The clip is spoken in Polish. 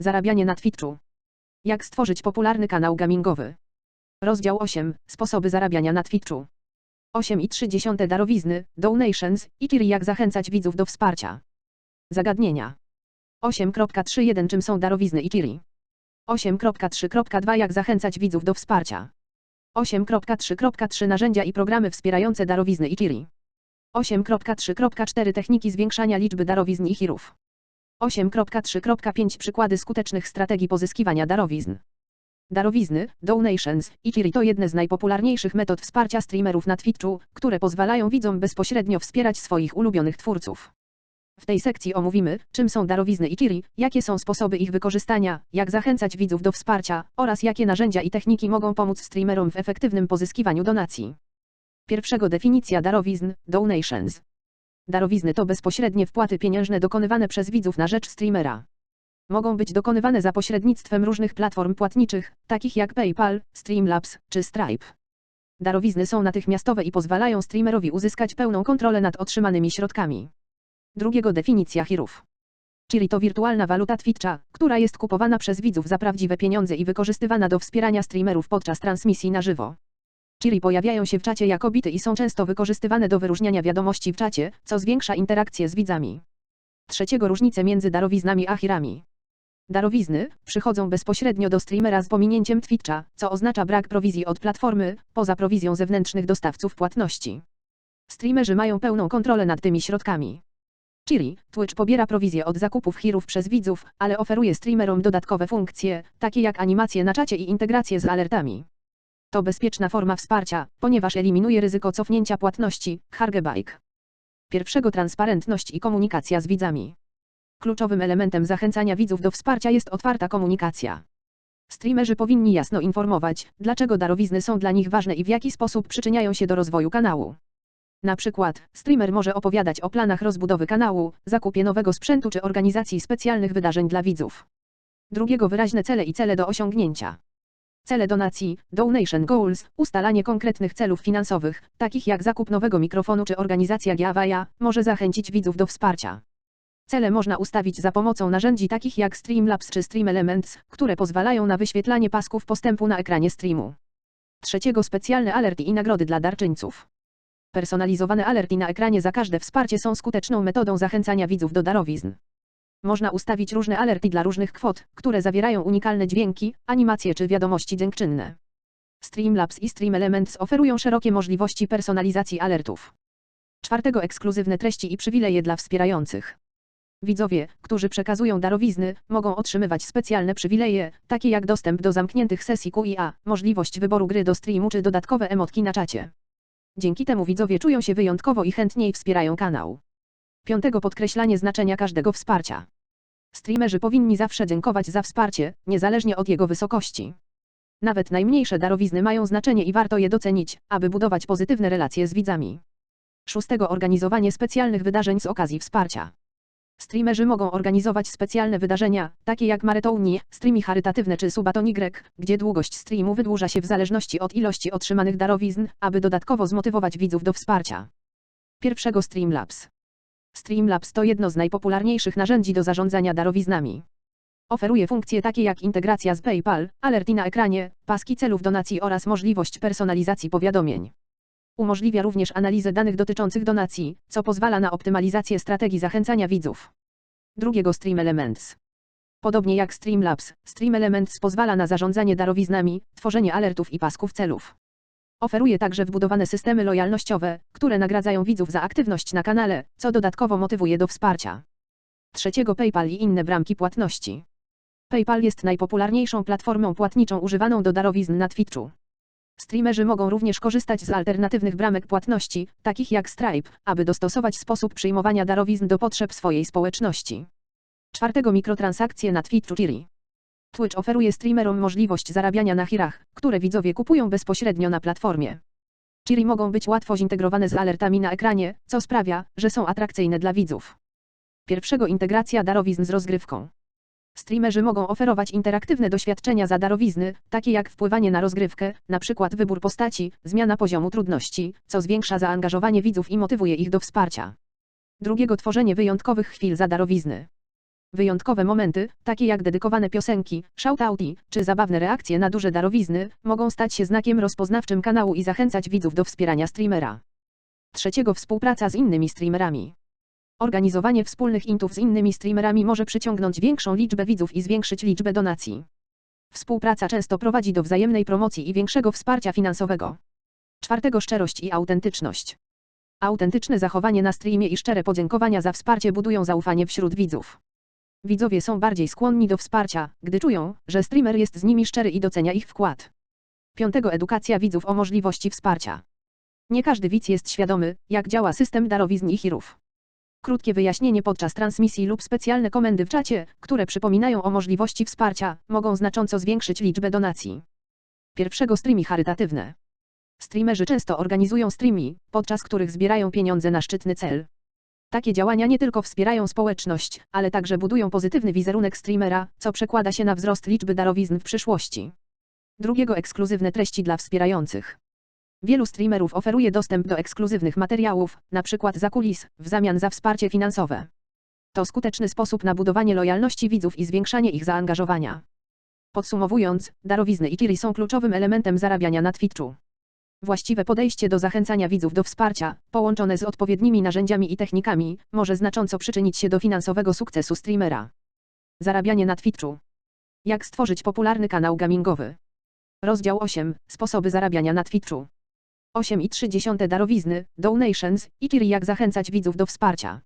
Zarabianie na Twitchu. Jak stworzyć popularny kanał gamingowy. Rozdział 8. Sposoby zarabiania na Twitchu. 8,3 darowizny, donations i tiry jak zachęcać widzów do wsparcia. Zagadnienia. 8.3.1 Czym są darowizny i tiry? 8.3.2 Jak zachęcać widzów do wsparcia. 8.3.3 Narzędzia i programy wspierające darowizny i tiry. 8.3.4 Techniki zwiększania liczby darowizn i hirów. 8.3.5 Przykłady skutecznych strategii pozyskiwania darowizn. Darowizny, donations i tiry to jedne z najpopularniejszych metod wsparcia streamerów na Twitchu, które pozwalają widzom bezpośrednio wspierać swoich ulubionych twórców. W tej sekcji omówimy, czym są darowizny i tiry, jakie są sposoby ich wykorzystania, jak zachęcać widzów do wsparcia, oraz jakie narzędzia i techniki mogą pomóc streamerom w efektywnym pozyskiwaniu donacji. Pierwszego definicja darowizn, donations. Darowizny to bezpośrednie wpłaty pieniężne dokonywane przez widzów na rzecz streamera. Mogą być dokonywane za pośrednictwem różnych platform płatniczych, takich jak PayPal, Streamlabs czy Stripe. Darowizny są natychmiastowe i pozwalają streamerowi uzyskać pełną kontrolę nad otrzymanymi środkami. Drugiego definicja hirów. Chiri to wirtualna waluta Twitcha, która jest kupowana przez widzów za prawdziwe pieniądze i wykorzystywana do wspierania streamerów podczas transmisji na żywo. Chiri pojawiają się w czacie jako bity i są często wykorzystywane do wyróżniania wiadomości w czacie, co zwiększa interakcję z widzami. Trzeciego różnice między darowiznami a hirami. Darowizny przychodzą bezpośrednio do streamera z pominięciem Twitcha, co oznacza brak prowizji od platformy, poza prowizją zewnętrznych dostawców płatności. Streamerzy mają pełną kontrolę nad tymi środkami. Chiri, Twitch pobiera prowizję od zakupów hirów przez widzów, ale oferuje streamerom dodatkowe funkcje, takie jak animacje na czacie i integrację z alertami. To bezpieczna forma wsparcia, ponieważ eliminuje ryzyko cofnięcia płatności, Hargebike. Pierwszego transparentność i komunikacja z widzami. Kluczowym elementem zachęcania widzów do wsparcia jest otwarta komunikacja. Streamerzy powinni jasno informować, dlaczego darowizny są dla nich ważne i w jaki sposób przyczyniają się do rozwoju kanału. Na przykład, streamer może opowiadać o planach rozbudowy kanału, zakupie nowego sprzętu czy organizacji specjalnych wydarzeń dla widzów. Drugiego wyraźne cele i cele do osiągnięcia. Cele donacji, donation goals, ustalanie konkretnych celów finansowych, takich jak zakup nowego mikrofonu czy organizacja giveawaya, może zachęcić widzów do wsparcia. Cele można ustawić za pomocą narzędzi takich jak Streamlabs czy Stream Elements, które pozwalają na wyświetlanie pasków postępu na ekranie streamu. Trzeciego specjalne alerty i nagrody dla darczyńców. Personalizowane alerty na ekranie za każde wsparcie są skuteczną metodą zachęcania widzów do darowizn. Można ustawić różne alerty dla różnych kwot, które zawierają unikalne dźwięki, animacje czy wiadomości dziękczynne. Streamlabs i Stream Elements oferują szerokie możliwości personalizacji alertów. Czwartego ekskluzywne treści i przywileje dla wspierających. Widzowie, którzy przekazują darowizny, mogą otrzymywać specjalne przywileje, takie jak dostęp do zamkniętych sesji QIA, możliwość wyboru gry do streamu czy dodatkowe emotki na czacie. Dzięki temu widzowie czują się wyjątkowo i chętniej wspierają kanał. Piątego podkreślanie znaczenia każdego wsparcia. Streamerzy powinni zawsze dziękować za wsparcie, niezależnie od jego wysokości. Nawet najmniejsze darowizny mają znaczenie i warto je docenić, aby budować pozytywne relacje z widzami. Szóstego organizowanie specjalnych wydarzeń z okazji wsparcia. Streamerzy mogą organizować specjalne wydarzenia, takie jak maratoni, streamy charytatywne czy subaton Y, gdzie długość streamu wydłuża się w zależności od ilości otrzymanych darowizn, aby dodatkowo zmotywować widzów do wsparcia. Pierwszego Streamlabs. Streamlabs to jedno z najpopularniejszych narzędzi do zarządzania darowiznami. Oferuje funkcje takie jak integracja z PayPal, alerty na ekranie, paski celów donacji oraz możliwość personalizacji powiadomień. Umożliwia również analizę danych dotyczących donacji, co pozwala na optymalizację strategii zachęcania widzów. Drugiego Stream Elements. Podobnie jak Streamlabs, Stream Elements pozwala na zarządzanie darowiznami, tworzenie alertów i pasków celów. Oferuje także wbudowane systemy lojalnościowe, które nagradzają widzów za aktywność na kanale, co dodatkowo motywuje do wsparcia. Trzeciego PayPal i inne bramki płatności. PayPal jest najpopularniejszą platformą płatniczą używaną do darowizn na Twitchu. Streamerzy mogą również korzystać z alternatywnych bramek płatności, takich jak Stripe, aby dostosować sposób przyjmowania darowizn do potrzeb swojej społeczności. Czwartego mikrotransakcje na Twitchu Chiri. Twitch oferuje streamerom możliwość zarabiania na hirach, które widzowie kupują bezpośrednio na platformie. Chiri mogą być łatwo zintegrowane z alertami na ekranie, co sprawia, że są atrakcyjne dla widzów. Pierwszego integracja darowizn z rozgrywką. Streamerzy mogą oferować interaktywne doświadczenia za darowizny, takie jak wpływanie na rozgrywkę, przykład wybór postaci, zmiana poziomu trudności, co zwiększa zaangażowanie widzów i motywuje ich do wsparcia. Drugiego tworzenie wyjątkowych chwil za darowizny. Wyjątkowe momenty, takie jak dedykowane piosenki, shoutouty, czy zabawne reakcje na duże darowizny, mogą stać się znakiem rozpoznawczym kanału i zachęcać widzów do wspierania streamera. Trzeciego współpraca z innymi streamerami. Organizowanie wspólnych intów z innymi streamerami może przyciągnąć większą liczbę widzów i zwiększyć liczbę donacji. Współpraca często prowadzi do wzajemnej promocji i większego wsparcia finansowego. Czwartego szczerość i autentyczność. Autentyczne zachowanie na streamie i szczere podziękowania za wsparcie budują zaufanie wśród widzów. Widzowie są bardziej skłonni do wsparcia, gdy czują, że streamer jest z nimi szczery i docenia ich wkład. Piątego edukacja widzów o możliwości wsparcia. Nie każdy widz jest świadomy, jak działa system darowizn i hirów. Krótkie wyjaśnienie podczas transmisji lub specjalne komendy w czacie, które przypominają o możliwości wsparcia, mogą znacząco zwiększyć liczbę donacji. Pierwszego streamy charytatywne. Streamerzy często organizują streamy, podczas których zbierają pieniądze na szczytny cel. Takie działania nie tylko wspierają społeczność, ale także budują pozytywny wizerunek streamera, co przekłada się na wzrost liczby darowizn w przyszłości. Drugiego ekskluzywne treści dla wspierających. Wielu streamerów oferuje dostęp do ekskluzywnych materiałów, np. za kulis, w zamian za wsparcie finansowe. To skuteczny sposób na budowanie lojalności widzów i zwiększanie ich zaangażowania. Podsumowując, darowizny i tiry są kluczowym elementem zarabiania na Twitchu. Właściwe podejście do zachęcania widzów do wsparcia, połączone z odpowiednimi narzędziami i technikami, może znacząco przyczynić się do finansowego sukcesu streamera. Zarabianie na Twitchu. Jak stworzyć popularny kanał gamingowy? Rozdział 8. Sposoby zarabiania na Twitchu. 8,3 darowizny, donations i tiry jak zachęcać widzów do wsparcia.